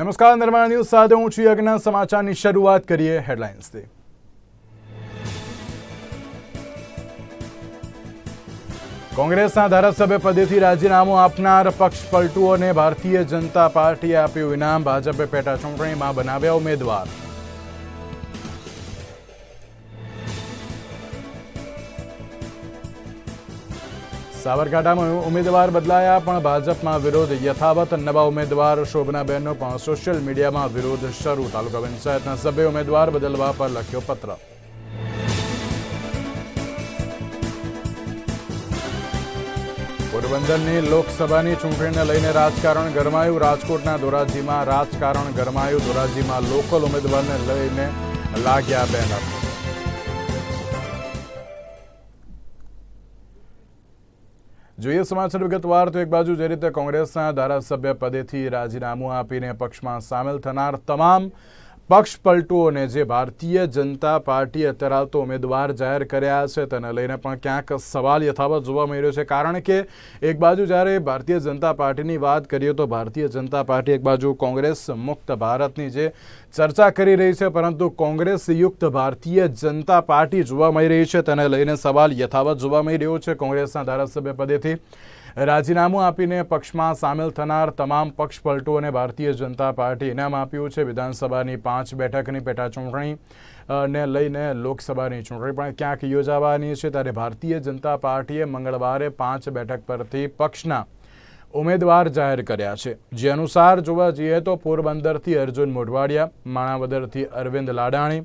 નમસ્કાર, નિર્માણ ન્યૂઝ સાથે હું છું યજ્ઞ સમાચારની શરૂઆત કરીએ હેડલાઇન્સથી. કોંગ્રેસના ધારાસભ્ય પદેથી રાજીનામું આપનાર પક્ષ પલટુઓને ભારતીય જનતા પાર્ટીએ આપ્યું ઇનામ. ભાજપે પેટા ચૂંટણીમાં બનાવ્યા ઉમેદવાર. સાબરકાંઠામાં ઉમેદવાર બદલાયા, પણ ભાજપમાં વિરોધ યથાવત. નવા ઉમેદવાર શોભનાબેનનો પણ સોશિયલ મીડિયામાં વિરોધ શરૂ. તાલુકા પંચાયતના સભ્ય ઉમેદવાર બદલવા પર લખ્યો પત્ર. પોરબંદરની લોકસભાની ચૂંટણીને લઈને રાજકારણ ગરમાયું. રાજકોટના ધોરાજીમાં રાજકારણ ગરમાયું. ધોરાજીમાં લોકલ ઉમેદવારને લઈને લાગ્યા બેનર. જોઈએ સમાચાર વિગતવાર તો એક બાજુ જે રીતે કોંગ્રેસના ધારાસભ્ય પદેથી રાજીનામું આપીને પક્ષમાં સામેલ થનાર તમામ પક્ષ પલટુઓને જે ભારતીય જનતા પાર્ટી અત્યારે હાલ તો ઉમેદવાર જાહેર કર્યા છે, તેને લઈને પણ ક્યાંક સવાલ યથાવત જોવા મળી રહ્યો છે. કારણ કે એક બાજુ જ્યારે ભારતીય જનતા પાર્ટીની વાત કરીએ તો ભારતીય જનતા પાર્ટી એક બાજુ કોંગ્રેસ મુક્ત ભારતની જે ચર્ચા કરી રહી છે, પરંતુ કોંગ્રેસ યુક્ત ભારતીય જનતા પાર્ટી જોવા મળી રહી છે. તેને લઈને સવાલ યથાવત જોવા મળી રહ્યો છે કોંગ્રેસના ધારાસભ્ય પદેથી. રાજીનામું આપીને પક્ષમાં સામેલ થનાર તમામ પક્ષ અને ભારતીય જનતા પાર્ટી ઇનામ આપ્યું છે. વિધાનસભાની પાંચ બેઠકની પેટા ચૂંટણી ને લઈને લોકસભાની ચૂંટણી પણ ક્યાંક યોજાવાની છે. ત્યારે ભારતીય જનતા પાર્ટીએ મંગળવારે પાંચ બેઠક પરથી પક્ષના ઉમેદવાર જાહેર કર્યા છે. જે અનુસાર જોવા જઈએ તો પોરબંદરથી અર્જુન મોઢવાડિયા, માણાવદરથી અરવિંદ લાડાણી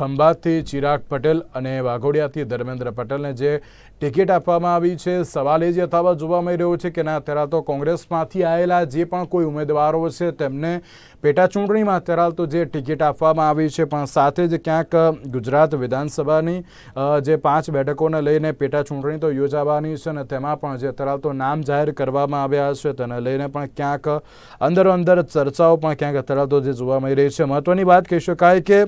ખંભાતથી ચિરાગ પટેલ અને વાઘોડિયાથી ધર્મેન્દ્ર પટેલને જે ટિકિટ આપવામાં આવી છે, સવાલ એ જ યથાવત જોવા મળી રહ્યો છે કે ના, અત્યારે તો કોંગ્રેસમાંથી આવેલા જે પણ કોઈ ઉમેદવારો છે, તેમને પેટા ચૂંટણીમાં અત્યારે તો જે ટિકિટ આપવામાં આવી છે, પણ સાથે જ ક્યાંક ગુજરાત વિધાનસભાની જે પાંચ બેઠકોને લઈને પેટા ચૂંટણી તો યોજાવાની છે અને તેમાં પણ જે અત્યારે તો નામ જાહેર કરવામાં આવ્યા છે, તેને લઈને પણ ક્યાંક અંદરો અંદર ચર્ચાઓ પણ ક્યાંક અત્યારે તો જે જોવા મળી રહી છે. મહત્વની વાત કહી શકાય કે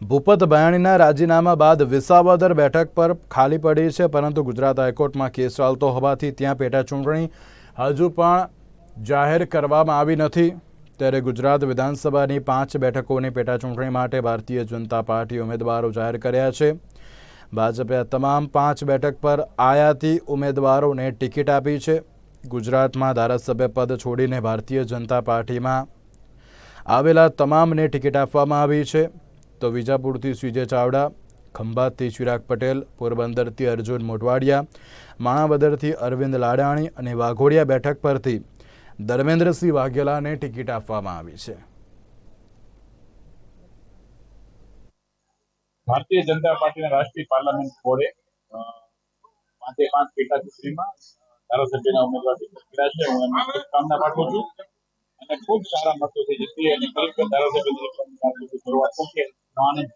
ભૂપત બયાણીના રાજીનામા બાદ વિસાવદર બેઠક પર ખાલી પડી છે, પરંતુ ગુજરાત હાઈકોર્ટમાં કેસ ચાલતો હોવાથી ત્યાં પેટા ચૂંટણી હજુ પણ જાહેર કરવામાં આવી નથી. ત્યારે ગુજરાત વિધાનસભાની પાંચ બેઠકોની પેટા ચૂંટણી માટે ભારતીય જનતા પાર્ટી ઉમેદવારો જાહેર કર્યા છે. ભાજપે તમામ પાંચ બેઠક પર આયાતી ઉમેદવારોને ટિકિટ આપી છે. ગુજરાતમાં ધારાસભ્ય પદ છોડીને ભારતીય જનતા પાર્ટીમાં આવેલા તમામને ટિકિટ આપવામાં આવી છે. તો વિજાપુરથી સુજય ચાવડા, ખંભાતથી ચિરાગ પટેલ, પોરબંદરથી અર્જુન મોટવાડિયા, માણાવદરથી અરવિંદ લાડાણી અને વાઘોડિયા બેઠક પરથી ધર્મેન્દ્રસિંહ વાઘેલાને ટિકિટ આપવામાં આવી છે. ભારતીય જનતા પાર્ટીના રાષ્ટ્રીય પાર્લામેન્ટ બોર્ડે પાંચે પાંચ પેટા ચૂંટણીમાં ધારાસભ્યના ઉમેદવાર છે. હું એમને શુભકામના પાઠવું છું. અને ખૂબ સારા મતોથી જીતી અને ખરેખર ધારાસભ્ય તરીકે શરૂઆત થશે આનંદ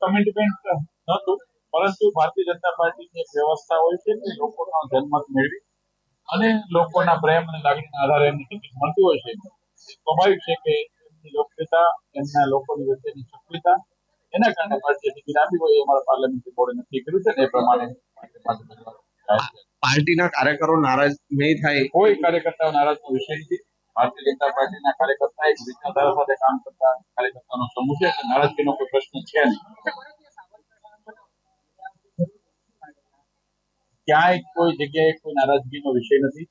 કમિટમેન્ટ ભારતીય છે લોકોનો પ્રેમ અને લાગણીના આધારે એમને ટિકિટ મળતી હોય છે. સ્વાભાવિક છે કે લોકોની વચ્ચેની સક્રિયતા, એના કારણે પાર્ટીએ ટિકિટ આપી હોય એ અમારા પાર્લામેન્ટ બોર્ડે નક્કી કર્યું છે એ પ્રમાણે પાર્ટીના કાર્યકરો નારાજ નહીં થાય. કોઈ કાર્યકર્તાઓ નારાજનો વિષય નથી. ભારતીય જનતા પાર્ટીના કાર્યકર્તા એક વિચારધારા સાથે કામ કરતા કાર્યકર્તાનો સમૂહ છે નારાજગીનો કોઈ પ્રશ્ન છે ક્યાંય કોઈ જગ્યાએ કોઈ નારાજગીનો વિષય નથી.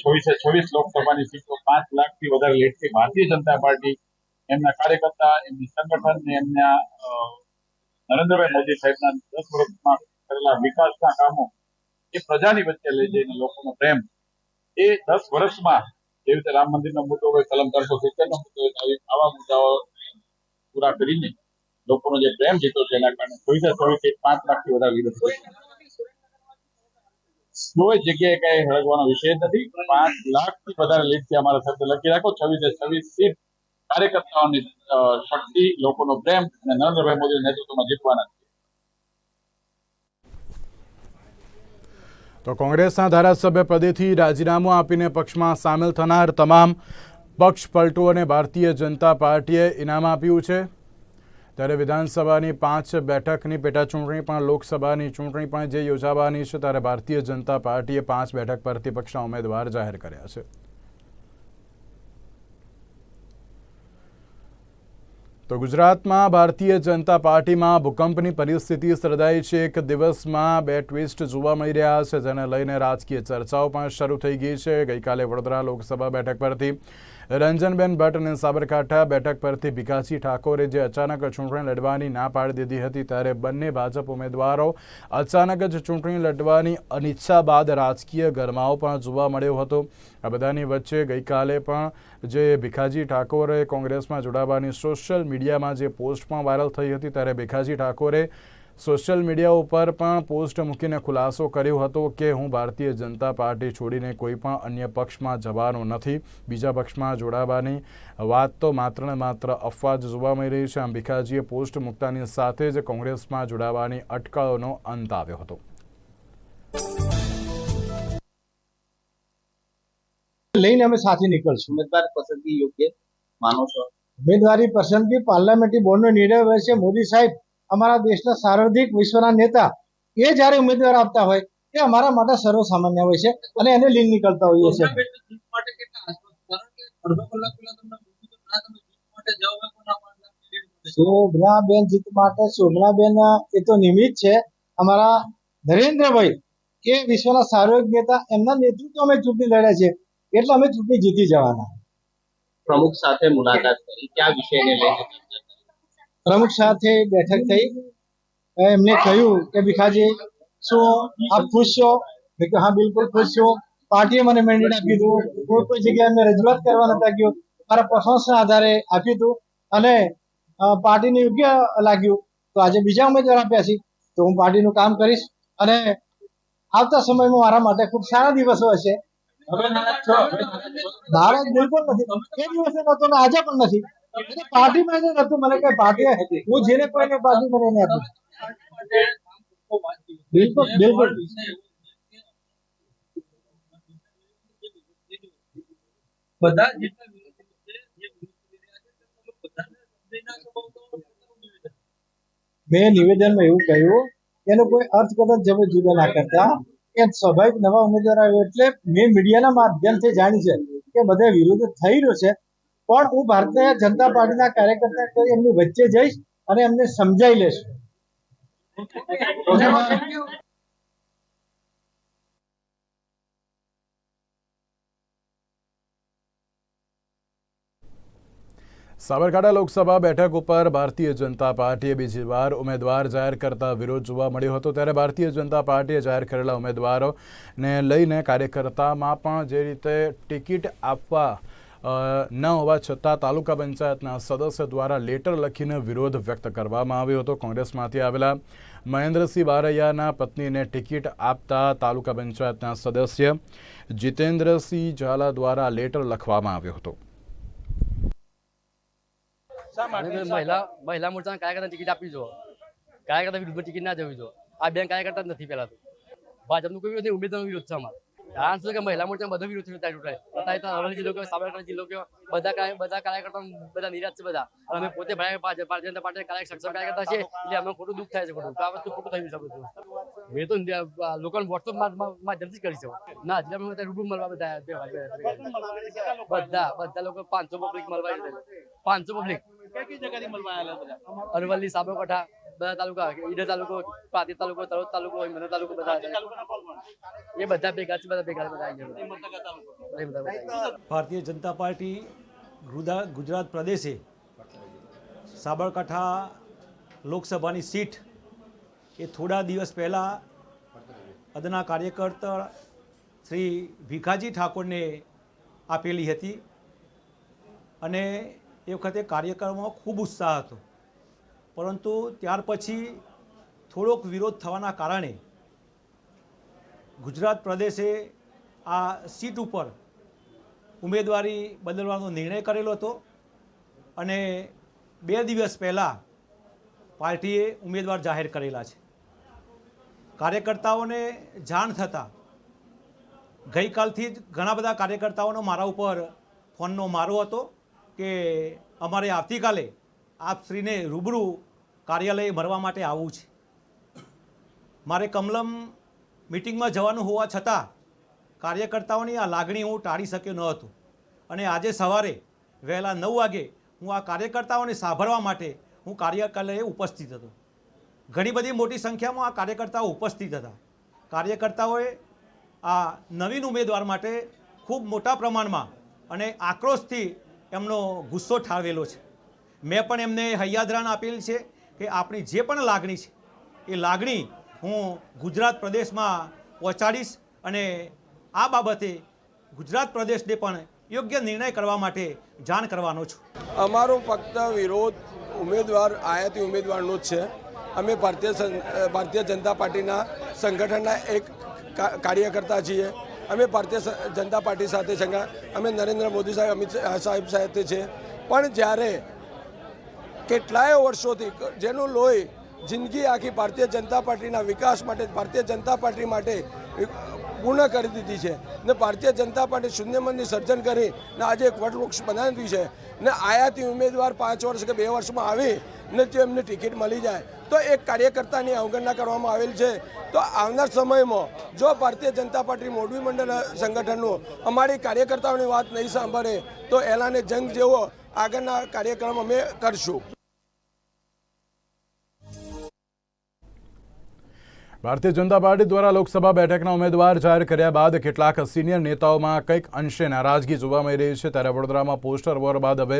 છવ્વીસે છવ્વીસ લોકસભાની સીટો પાંચ લાખથી વધારે લીડથી ભારતીય જનતા પાર્ટી, એમના કાર્યકર્તા, એમની સંગઠન ને એમના નરેન્દ્રભાઈ મોદી સાહેબના દસ વર્ષમાં કરેલા વિકાસના કામો એ પ્રજાની વચ્ચે લઈ જઈને લોકોનો પ્રેમ. એ દસ વર્ષમાં જેવી રીતે રામ મંદિરનો મુદ્દો હોય, કલમ ત્રણસો સિત્તેર નો મુદ્દો હોય, આવા મુદ્દાઓ પૂરા કરીને લોકોનો જે પ્રેમ જીતો છે, એના કારણે છવ્વીસે છવ્વીસ પાંચ લાખથી વધારે લીડર કોઈ જગ્યાએ કઈ હળગવાનો વિષય નથી. પાંચ લાખથી વધારે લીડથી અમારા સાથે લખી રાખો. છવ્વીસે છવ્વીસ સીટ કાર્યકર્તાઓની શક્તિ, લોકોનો પ્રેમ અને નરેન્દ્રભાઈ મોદી નેતૃત્વમાં જીતવાના છે. તો કોંગ્રેસના ધારાસભ્ય પદેથી રાજીનામું આપીને પક્ષમાં સામેલ થનાર તમામ પક્ષ પલટુઓને ભારતીય જનતા પાર્ટીએ ઇનામ આપ્યું છે. ત્યારે વિધાનસભાની પાંચ બેઠકની પેટાચૂંટણી પણ, લોકસભાની ચૂંટણી પણ જે યોજાવાની છે, ત્યારે ભારતીય જનતા પાર્ટીએ પાંચ બેઠક પરથી પક્ષના ઉમેદવાર જાહેર કર્યા છે. તો ગુજરાતમાં ભારતીય જનતા પાર્ટીમાં ભૂકંપની પરિસ્થિતિ સર્જાઈ છે. એક દિવસમાં બે ટ્વિસ્ટ જોવા મળી રહ્યા છે, જેને લઈને રાજકીય ચર્ચાઓ પણ શરૂ થઈ ગઈ છે. ગઈકાલે વડોદરા લોકસભા બેઠક પરથી રંજનબેન ભટ્ટ અને સાબરકાંઠા બેઠક પરથી ભીખાજી ઠાકોરે જે અચાનક ચૂંટણી લડવાની ના પાડી દીધી હતી, ત્યારે બંને ભાજપ ઉમેદવારો અચાનક જ ચૂંટણી લડવાની અનિચ્છા બાદ રાજકીય ગરમાવો પણ જોવા મળ્યો હતો. આ બધાની વચ્ચે ગઈકાલે પણ જે ભીખાજી ઠાકોરે કોંગ્રેસમાં જોડાવાની સોશિયલ મીડિયામાં જે પોસ્ટ પણ વાયરલ થઈ હતી, ત્યારે ભીખાજી ઠાકોરે સોશિયલ મીડિયા ઉપર પણ પોસ્ટ મૂકીને ખુલાસો કર્યો હતો કે હું ભારતીય જનતા પાર્ટી છોડીને કોઈ પણ અન્ય પક્ષમાં જવાનો નથી. બીજા પક્ષમાં જોડાવાની વાત તો માત્ર ને માત્ર અફવા જ જોવા મળી રહી છે. અંબિકાજીએ પોસ્ટ મૂકતાની સાથે જ કોંગ્રેસમાં જોડાવાની અટકળોનો અંત આવ્યો હતો. લઈને અમે સાથે નીકળશું. ઉમેદવાર પસંદગી યોગ્ય માનો છો? ઉમેદવારી પસંદગી પાર્લામેન્ટરી બોર્ડનો નિર્ણય હોય છે. મોદી સાહેબ અમારા દેશના સાર્વધિક વિશ્વના નેતા એ જ્યારે ઉમેદવાર આપતા હોય એ અમારા માટે સર્વસામાન્ય હોય છે અને એને લીન નીકળતા હોઈએ છે? શોભનાબેન જીત માટે શોભનાબેન એ તો નિમિત્ત છે. અમારા નરેન્દ્રભાઈ એ વિશ્વના સાર્વજનિક નેતા એમના નેતૃત્વ અમે ચૂંટણી લડ્યા છે એટલે અમે ચૂંટણી જીતી જવાના. પ્રમુખ સાથે મુલાકાત કરી. કયા વિષયને લઈને? પ્રમુખ સાથે બેઠક થઈ. એમને કહ્યું કે ભીખાજી શું આપ ખુશ છો? મેં કહ્યું હા બિલકુલ ખુશ છું. પાર્ટીએ મને મેન્ડેટ આપી દીધું. કોઈ કોઈ જગ્યાએ મેં રજૂઆત કરવા નતા ગયો. મારા પરફોર્મન્સના આધારે આપ્યું હતું અને પાર્ટીને યોગ્ય લાગ્યું. તો આજે બીજા ઉમેદવાર આપ્યા છે. તો હું પાર્ટીનું કામ કરીશ અને આવતા સમયમાં મારા માટે ખૂબ સારા દિવસો હશે. નારાજ બિલકુલ નથી. એ દિવસે નતો ને આજે પણ નથી. એટલે પાર્ટીમાં નતું મને કઈ પાર્ટી હું જેને કોઈને પાર્ટી મને નહીં આપી. બિલકુલ બિલકુલ. બધા મેં નિવેદનમાં એવું કહ્યું, એનો કોઈ અર્થઘટન જમે જુદા ના કરતા, કે સ્વાભાવિક નવા ઉમેદવાર આવ્યો એટલે મેં મીડિયાના માધ્યમથી જાણી છે કે બધા વિરોધ થઈ રહ્યો છે. પણ હું ભારતીય જનતા પાર્ટીના કાર્યકર્તા કરી એમની વચ્ચે જઈશ અને એમને સમજાઈ લેશ સાબરકાંઠા લોકસભા બેઠક ઉપર ભારતીય જનતા પાર્ટીએ બીજી વાર ઉમેદવાર જાહેર કરતા વિરોધ જોવા મળ્યો હતો. ત્યારે ભારતીય જનતા પાર્ટીએ જાહેર કરેલા ઉમેદવારોને લઈને કાર્યકર્તામાં પણ જે રીતે ટિકિટ આપવા ન હોવા છતાં તાલુકા પંચાયતના સદસ્ય દ્વારા લેટર લખીને વિરોધ વ્યક્ત કરવામાં આવ્યો હતો. કોંગ્રેસમાંથી આવેલા મહેન્દ્રસિંહ બારૈયાના પત્નીને ટિકિટ આપતા તાલુકા પંચાયતના સદસ્ય જીતેન્દ્રસિંહ ઝાલા દ્વારા લેટર લખવામાં આવ્યો હતો. મહિલા મહિલા મોરચાના કાર્યકર્તા ટિકિટ આપવી જો. કાર્યકર્તા વિરુદ્ધ ટિકિટ ના જવી જો. આ બેન કાર્યકર્તા જ નથી પેલા તો. ભાજપનું કોઈ વિરોધ નહીં ઉમેદવારનો વિરોધ છે અમારો. છે કે મહિલા મોરચામાં બધો વિરોધ ત્યાં ચૂંટાય. અત્યારે તો અરવલ્લી જિલ્લો કે સાબરકાંઠા જિલ્લો કે બધા કાર્ય બધા કાર્યકર્તા બધા નિરાશ છે બધા. અને અમે પોતે ભારતીય જનતા પાર્ટી કાર્ય સક્ષમ કાર્યકર્તા છે એટલે અમને ખોટું દુઃખ થાય છે ખોટું. તો આ વસ્તુ ખોટું થયું છે મેં તો લોકોને વોટ્સઅપ માધ્યમથી કરી છે. ના ત્યાં રૂબરૂ મળવા બધા બધા બધા લોકો પાંચસો પબ્લિક મળવા પાંચસો પબ્લિક અરવલ્લી સાબરકાંઠા બધા તાલુકા ઈડર તાલુકો પાતી તાલુકો તળોદ તાલુકો હિંમતનગર તાલુકો બધા એ બધા ભેગા છે બધા ભેગા બધા. ભારતીય જનતા પાર્ટી ગુજરાત પ્રદેશે સાબરકાંઠા લોકસભાની સીટ એ થોડા દિવસ પહેલાં અદના કાર્યકર્તા શ્રી ભીખાજી ઠાકોરને આપેલી હતી અને એ વખતે કાર્યક્રમમાં ખૂબ ઉત્સાહ હતો. પરંતુ ત્યાર પછી થોડોક વિરોધ થવાના કારણે ગુજરાત પ્રદેશે આ સીટ ઉપર ઉમેદવારી બદલવાનો નિર્ણય કરેલો હતો અને બે દિવસ પહેલાં પાર્ટીએ ઉમેદવાર જાહેર કરેલા છે. કાર્યકર્તાઓને જાણ થતાં ગઈકાલથી જ ઘણા બધા કાર્યકર્તાઓનો મારા ઉપર ફોનનો મારો હતો કે અમારે આવતીકાલે આપ શ્રીને રૂબરૂ કાર્યાલય ભરવા માટે આવું છે. મારે કમલમ મિટિંગમાં જવાનું હોવા છતાં કાર્યકર્તાઓની આ લાગણી હું ટાળી શક્યો ન હતો અને આજે સવારે વહેલા નવ વાગે હું આ કાર્યકર્તાઓને સાંભળવા માટે હું કાર્યકાલયે ઉપસ્થિત હતો. ઘણી બધી મોટી સંખ્યામાં આ કાર્યકર્તાઓ ઉપસ્થિત હતા. કાર્યકર્તાઓએ આ નવીન ઉમેદવાર માટે ખૂબ મોટા પ્રમાણમાં અને આક્રોશથી એમનો ગુસ્સો ઠાલવેલો છે. મેં પણ એમને હૈયાદરાન આપેલ છે કે આપણી જે પણ લાગણી છે, એ લાગણી હું ગુજરાત પ્રદેશમાં પહોંચાડીશ અને આ બાબતે ગુજરાત પ્રદેશને પણ યોગ્ય નિર્ણય કરવા માટે જાણ કરવાનો છું. અમારો ફક્ત વિરોધ ઉમેદવાર, આયાતી ઉમેદવારનો જ છે. અમે ભારતીય ભારતીય જનતા પાર્ટીના સંગઠનના એક કાર્યકર્તા છીએ. અમે ભારતીય જનતા પાર્ટી સાથે સંગા અમે નરેન્દ્ર મોદી સાહેબ, અમિત સાહેબ સાથે છે. પણ જ્યારે કેટલાય વર્ષોથી જેનું લોહી જિંદગી આખી ભારતીય જનતા પાર્ટીના વિકાસ માટે, ભારતીય જનતા પાર્ટી માટે પૂર્ણ કરી દીધી છે. ને ભારતીય જનતા પાર્ટી શૂન્યમનની સર્જન કરી ને આજે એક વટવૃક્ષ બનાવી છે. ને આયાતી ઉમેદવાર પાંચ વર્ષ કે બે વર્ષમાં આવી ને જો એમને ટિકિટ મળી જાય. તો એક કાર્યકર્તાની અવગણના કરવામાં આવેલ છે. તો આવનાર સમયમાં જો ભારતીય જનતા પાર્ટી મોરબી મંડળ સંગઠનનું અમારી કાર્યકર્તાઓની વાત નહીં સાંભળે, તો એલાને જંગ જેવો આગળના કાર્યક્રમ અમે કરશું. ભારતીય જનતા પાર્ટી દ્વારા લોકસભા બેઠકના ઉમેદવાર જાહેર કર્યા બાદ કેટલાક સિનિયર નેતાઓમાં કંઈક અંશે નારાજગી જોવા મળી રહી છે. ત્યારે વડોદરામાં પોસ્ટર વોર બાદ હવે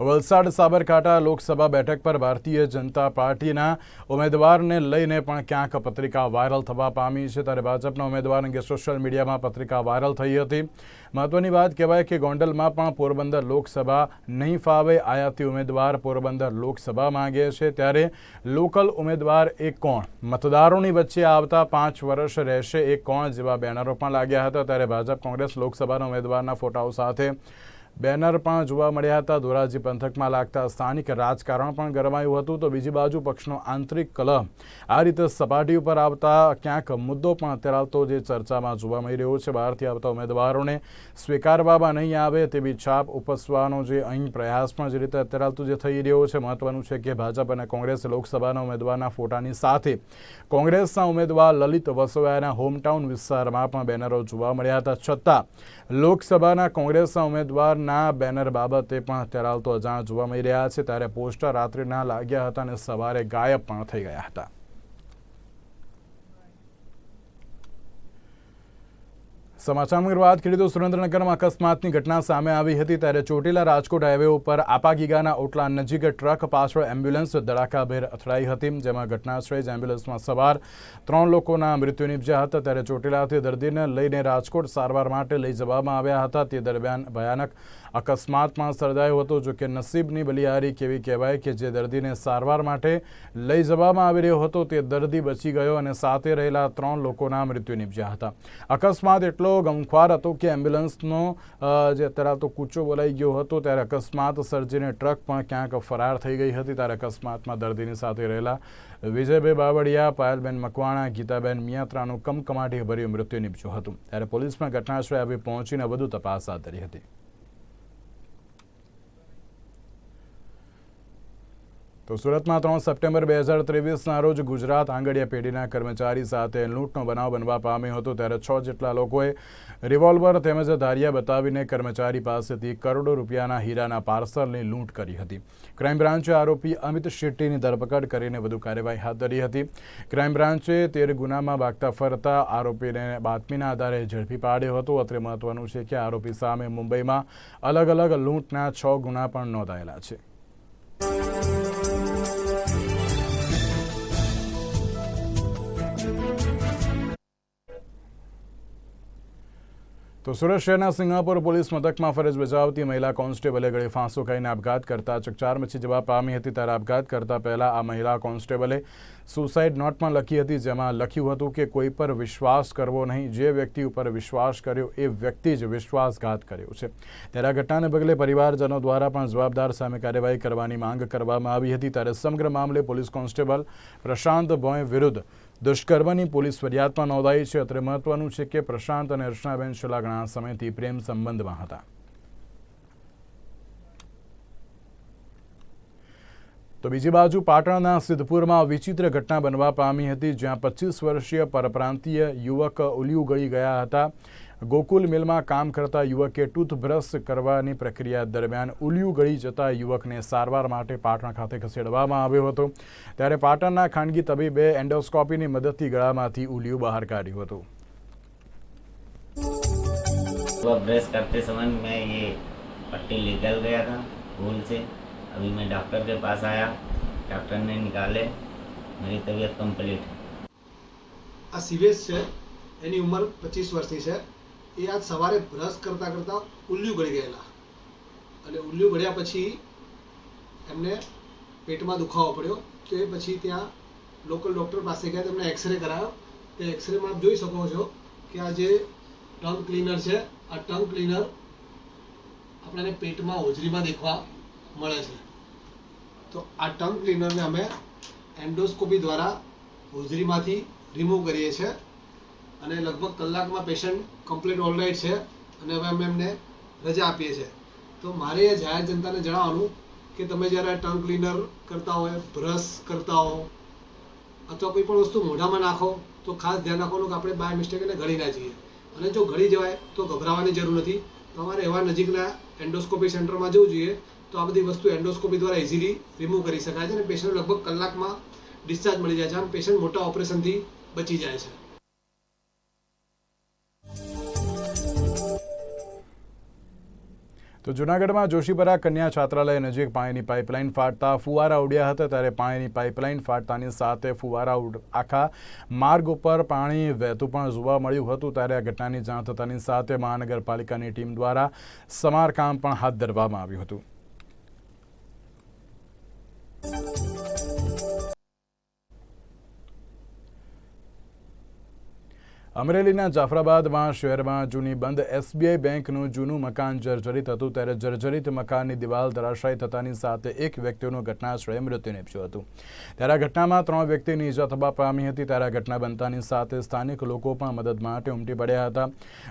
વલસાડ સાબરકાંઠા લોકસભા બેઠક પર ભારતીય જનતા પાર્ટીના ઉમેદવારને લઈને પણ ક્યાંક પત્રિકા વાયરલ થવા પામી છે. ત્યારે ભાજપના ઉમેદવાર અંગે સોશિયલ મીડિયામાં પત્રિકા વાયરલ થઈ હતી. મહત્વની વાત કહેવાય કે ગોંડલમાં પણ પોરબંદર લોકસભા નહીં ફાવે આયાતી ઉમેદવાર પોરબંદર લોકસભા માંગે છે. ત્યારે લોકલ ઉમેદવાર એ કોણ? મતદારોની વચ્ચે આવતા પાંચ વર્ષ રહેશે. એ કોણ? જેવા બેનરો પણ લાગ્યા હતા. ત્યારે ભાજપ, કોંગ્રેસ, લોકસભાના ઉમેદવારના ફોટાઓ સાથે બેનર પણ જોવા મળ્યા હતા. ધોરાજી પંથકમાં લાગતા સ્થાનિક રાજકારણ પણ ગરમાયું હતું. તો બીજી બાજુ પક્ષનો આંતરિક કલહ. આ રીતે સપાટી ઉપર આવતા ક્યાંક મુદ્દો પણ અત્યારે આવતો જે ચર્ચામાં જોવા મળી રહ્યો છે. બહારથી આવતા ઉમેદવારોને સ્વીકારવામાં નહીં આવે તેવી છાપ ઉપસવાનો જે અહીં પ્રયાસ પણ જે રીતે અત્યારે આવતું જે થઈ રહ્યો છે, મહત્વનું છે કે ભાજપ અને કોંગ્રેસ લોકસભાના ઉમેદવારના ફોટાની સાથે કોંગ્રેસના ઉમેદવાર લલિત વસોયાના હોમટાઉન વિસ્તારમાં પણ બેનરો જોવા મળ્યા હતા. છતાં લોકસભાના કોંગ્રેસના ઉમેદવારના બેનર બાબતે પણ અત્યારે હાલ તો અજાણ જોવા મળી રહ્યા છે. ત્યારે પોસ્ટર રાત્રિના લાગ્યા હતા અને સવારે ગાયબ પણ થઈ ગયા હતા. સમાચારમાં વાત કરીએ તો સુરેન્દ્રનગરમાં અકસ્માતની ઘટના સામે આવી હતી ત્યારે ચોટીલા રાજકોટ હાઈવે ઉપર આપાગીગાના ઓટલા નજીક ટ્રક પાછળ એમ્બ્યુલન્સ ધડાકાભેર અથડાઈ હતી. જેમાં ઘટનાસ્થળે જ એમ્બ્યુલન્સમાં સવાર ત્રણ લોકોના મૃત્યુ નિપજ્યા હતા. ત્યારે ચોટીલાથી દર્દીને લઈને રાજકોટ સારવાર માટે લઈ જવામાં આવ્યા હતા. તે દરમિયાન ભયાનક અકસ્માત પણ સર્જાયો હતો, જો કે નસીબની બલિયારી કેવી કહેવાય કે જે દર્દીને સારવાર માટે લઈ જવામાં આવી રહ્યો હતો, તે દર્દી બચી ગયો અને સાથે રહેલા ત્રણ લોકોના મૃત્યુ નિપજ્યા હતા. અકસ્માત એટલો ગમખ્વાર હતો કે એમ્બ્યુલન્સનો જે અત્યારે તો કૂચો બોલાઈ ગયો હતો, ત્યારે અકસ્માત સર્જીને ટ્રક પણ ક્યાંક ફરાર થઈ ગઈ હતી, ત્યારે અકસ્માતમાં દર્દીની સાથે રહેલા વિજયભાઈ બાવળિયા, પાયલબેન મકવાણા, ગીતાબેન મિયાત્રાનું કમકમાટી ભર્યું મૃત્યુ નિપજ્યું હતું. ત્યારે પોલીસ પણ ઘટનાસ્થળે આવી પહોંચીને વધુ તપાસ હાથ ધરી હતી. તો સુરતમાં ત્રણ સપ્ટેમ્બર બે હજાર ત્રેવીસના રોજ ગુજરાત આંગડિયા પેઢીના કર્મચારી સાથે લૂંટનો બનાવ બનવા પામ્યો હતો ત્યારે છ જેટલા લોકોએ રિવોલ્વર તેમજ ધારિયા બતાવીને કર્મચારી પાસેથી કરોડો રૂપિયાના હીરાના પાર્સલની લૂંટ કરી હતી. ક્રાઇમ બ્રાન્ચે આરોપી અમિત શેટ્ટીની ધરપકડ કરીને વધુ કાર્યવાહી હાથ ધરી હતી. ક્રાઇમ બ્રાન્ચે તેર ગુનામાં ભાગતા ફરતા આરોપીને બાતમીના આધારે ઝડપી પાડ્યો હતો. અત્રે મહત્વનું છે કે આરોપી સામે મુંબઈમાં અલગ અલગ લૂંટના છ ગુના પણ નોંધાયેલા છે. તો સુરત શહેરના સિંગાપુર પોલીસ મથકમાં ફરજ બજાવતી મહિલા કોન્સ્ટેબલે ગળે ફાંસો ખાઈને આપઘાત કરતા ચકચાર મચી જવા પામી હતી. ત્યારે આપઘાત કરતા પહેલા આ મહિલા કોન્સ્ટેબલે સુસાઇડ નોટમાં લખી હતી, જેમાં લખ્યું હતું કે કોઈ પર વિશ્વાસ કરવો નહીં. જે વ્યક્તિ ઉપર વિશ્વાસ કર્યો, એ વ્યક્તિ જ વિશ્વાસઘાત કર્યો છે. ત્યારે આ ઘટનાને પગલે પરિવારજનો દ્વારા પણ જવાબદાર સામે કાર્યવાહી કરવાની માંગ કરવામાં આવી હતી. ત્યારે સમગ્ર મામલે પોલીસ કોન્સ્ટેબલ પ્રશાંત ભોય વિરુદ્ધ દુષ્કર્મની પોલીસ ફરિયાદમાં નોંધાઈ છે. અત્રે મહત્વનું છે કે પ્રશાંત અને અર્ચનાબેન છેલ્લા ઘણા સમયથી પ્રેમ સંબંધમાં હતા. તો બીજી બાજુ પાટણના સિદ્ધપુરમાં વિચિત્ર ઘટના બનવા પામી હતી, જ્યાં પચીસ વર્ષીય પરપ્રાંતીય યુવક ઉલિયું ગળી ગયા હતા. ગોકુલ મિલમાં કામ કરતા યુવકે ટૂથબ્રશ કરવાની પ્રક્રિયા દરમિયાન ઉલિયું ગળી જતા યુવકને સારવાર માટે પાટણ ખાતે ખસેડવામાં આવ્યો હતો ત્યારે પાટણના ખાનગી તબીબે એન્ડોસ્કોપીની મદદથી ગળામાંથી ઉલિયું બહાર કાઢ્યું હતું सुबह ब्रश करते समय मैं ये पट्टी निकल गया था भूल से अभी मैं डॉक्टर के पास आया डॉक्टर ने निकाले मेरी तबीयत कंप्लीट है આ સિવેશ છે એની ઉંમર પચીસ વર્ષની છે એ આજ સવારે બ્રશ કરતાં કરતાં ઉલ્લું ગળી ગયેલા. અને ઉલ્લું ગળ્યા પછી એમને પેટમાં દુખાવો પડ્યો. તો એ પછી ત્યાં લોકલ ડૉક્ટર પાસે ગયા, તેમણે એક્સરે કરાયો. તે એક્સરેમાં આપ જોઈ શકો છો કે આ જે ટંગ ક્લીનર છે, આ ટંગ ક્લીનર આપણને પેટમાં હોજરીમાં દેખવા મળે છે. તો આ ટંગ ક્લીનરને અમે એન્ડોસ્કોપી દ્વારા હોજરીમાંથી રિમૂવ કરીએ છીએ. અને લગભગ કલાકમાં પેશન્ટ કમ્પ્લીટ ઓલરાઈટ છે અને હવે અમે એમને રજા આપીએ છીએ. તો મારે એ જાહેર જનતાને જણાવવાનું કે તમે જ્યારે ટંગ ક્લીનર કરતા હોય બ્રશ કરતા હો, અથવા કોઈ પણ વસ્તુ મોઢામાં નાખો, તો ખાસ ધ્યાન રાખવાનું કે આપણે બાય મિસ્ટેક એને ગળી ના જઈએ. અને જો ગળી જવાય, તો ગભરાવાની જરૂર નથી. તમારે એવા નજીકના એન્ડોસ્કોપી સેન્ટરમાં જવું જોઈએ, તો આ બધી વસ્તુ એન્ડોસ્કોપી દ્વારા ઇઝીલી રિમૂવ કરી શકાય છે અને પેશન્ટ લગભગ કલાકમાં ડિસ્ચાર્જ મળી જાય છે. આમ પેશન્ટ મોટા ઓપરેશનથી બચી જાય છે. તો જૂનાગઢમાં જોશીપરા કન્યા છાત્રાલય નજીક પાણીની પાઇપલાઇન ફાટતા ફુવારા ઉડ્યા હતા ત્યારે પાણીની પાઇપલાઇન ફાટતાની સાથે ફુવારા ઉડ આખા માર્ગ ઉપર પાણી વહેતું પણ જોવા મળ્યું હતું ત્યારે આ ઘટનાની જાણ થતાની સાથે મહાનગરપાલિકાની ટીમ દ્વારા સમારકામ પણ હાથ ધરવામાં આવ્યું હતું. અમરેલીના જાફરાબાદમાં શહેરમાં જૂની બંધ એસબીઆઈ બેંકનું જૂનું મકાન જર્જરિત હતું ત્યારે જર્જરિત મકાનની દિવાલ ધરાશાયી થતાની સાથે એક વ્યક્તિનું ઘટનાસ્થળે મૃત્યુ નીપજ્યું હતું. ત્યારે આ ઘટનામાં ત્રણ વ્યક્તિની ઈજા થવા પામી હતી. ત્યારે આ ઘટના બનતાની સાથે સ્થાનિક લોકો પણ મદદ માટે ઉમટી પડ્યા હતા.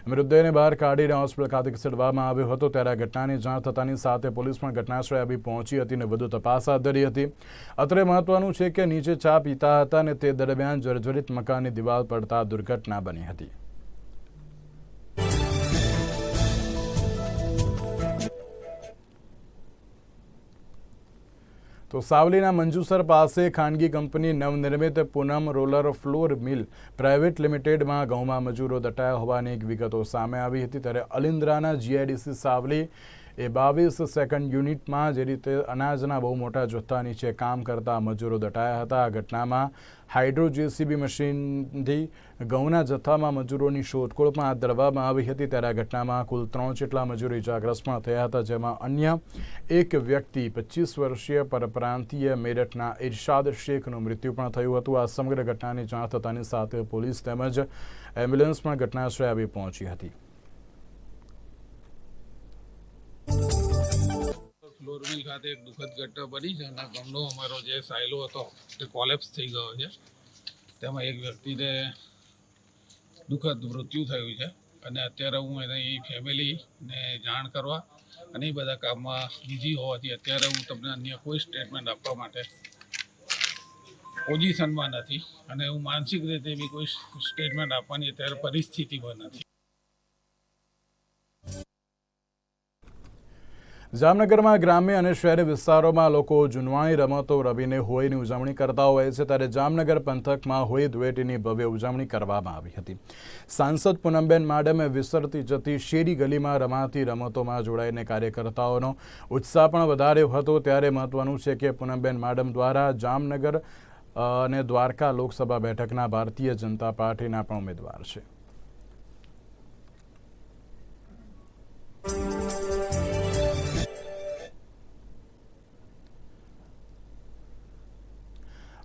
મૃતદેહને બહાર કાઢીને હોસ્પિટલ ખાતે ખસેડવામાં આવ્યો હતો. ત્યારે આ ઘટનાની જાણ થતાની સાથે પોલીસ પણ ઘટનાસ્થળે આવી પહોંચી હતી અને વધુ તપાસ હાથ ધરી હતી. અત્રે મહત્વનું છે કે નીચે ચા પીતા હતા અને તે દરમિયાન જર્જરિત મકાનની દિવાલ પડતા દુર્ઘટના બની. હતી તો સાવલીના મંજુસર પાસે ખાનગી કંપની નવનિર્મિત Poonam roller flour mill private લિમિટેડમાં ઘઉંમાં મજૂરો દટાયા હોવાની એક વિગતો સામે આવી હતી. ત્યારે અલિન્દ્રાના જીઆઈડીસી સાવલી એ બાવીસ સેકન્ડ યુનિટમાં જે રીતે અનાજના બહુ મોટા જથ્થા નીચે કામ કરતા મજૂરો દટાયા હતા. આ ઘટનામાં હાઇડ્રો જેસીબી મશીનથી ઘઉંના જથ્થામાં મજૂરોની શોધખોળ પણ હાથ ધરવામાં આવી હતી. ત્યારે આ ઘટનામાં કુલ ત્રણ જેટલા મજૂરો ઇજાગ્રસ્ત પણ થયા હતા, જેમાં અન્ય એક વ્યક્તિ પચીસ વર્ષીય પરપ્રાંતીય મેરઠના ઇરશાદ શેખનું મૃત્યુ પણ થયું હતું. આ સમગ્ર ઘટનાની જાણ થતાની સાથે પોલીસ તેમજ એમ્બ્યુલન્સ પણ ઘટનાસ્થળે આવી પહોંચી હતી. ફ્લોર ખાતે એક દુઃખદ ઘટના બની છે અને ગમનો અમારો જે સાયલો હતો તે કોલેપ્સ થઈ ગયો છે. તેમાં એક વ્યક્તિને દુઃખદ મૃત્યુ થયું છે અને અત્યારે હું એની ફેમિલીને જાણ કરવા અને એ બધા કામમાં બીજી હોવાથી અત્યારે હું તમને અન્ય કોઈ સ્ટેટમેન્ટ આપવા માટે પોઝિશનમાં નથી અને હું માનસિક રીતે બી કોઈ સ્ટેટમેન્ટ આપવાની અત્યારે પરિસ્થિતિમાં નથી. જામનગરમાં ગ્રામ્ય અને શહેરી વિસ્તારોમાં લોકો જૂનવાણી રમતો રમીને હોળીની ઉજવણી કરતા હોય છે, ત્યારે જામનગર પંથકમાં હોળી ધૂળેટીની ભવ્ય ઉજવણી કરવામાં આવી હતી. સાંસદ પૂનમબેન માડમે વિસરતી જતી શેરી ગલીમાં રમાતી રમતોમાં જોડાઈને કાર્યકર્તાઓનો ઉત્સાહ પણ વધાર્યો હતો. ત્યારે મહત્વનું છે કે પૂનમબેન માડમ દ્વારા જામનગર અને દ્વારકા લોકસભા બેઠકના ભારતીય જનતા પાર્ટીના પણ ઉમેદવાર છે.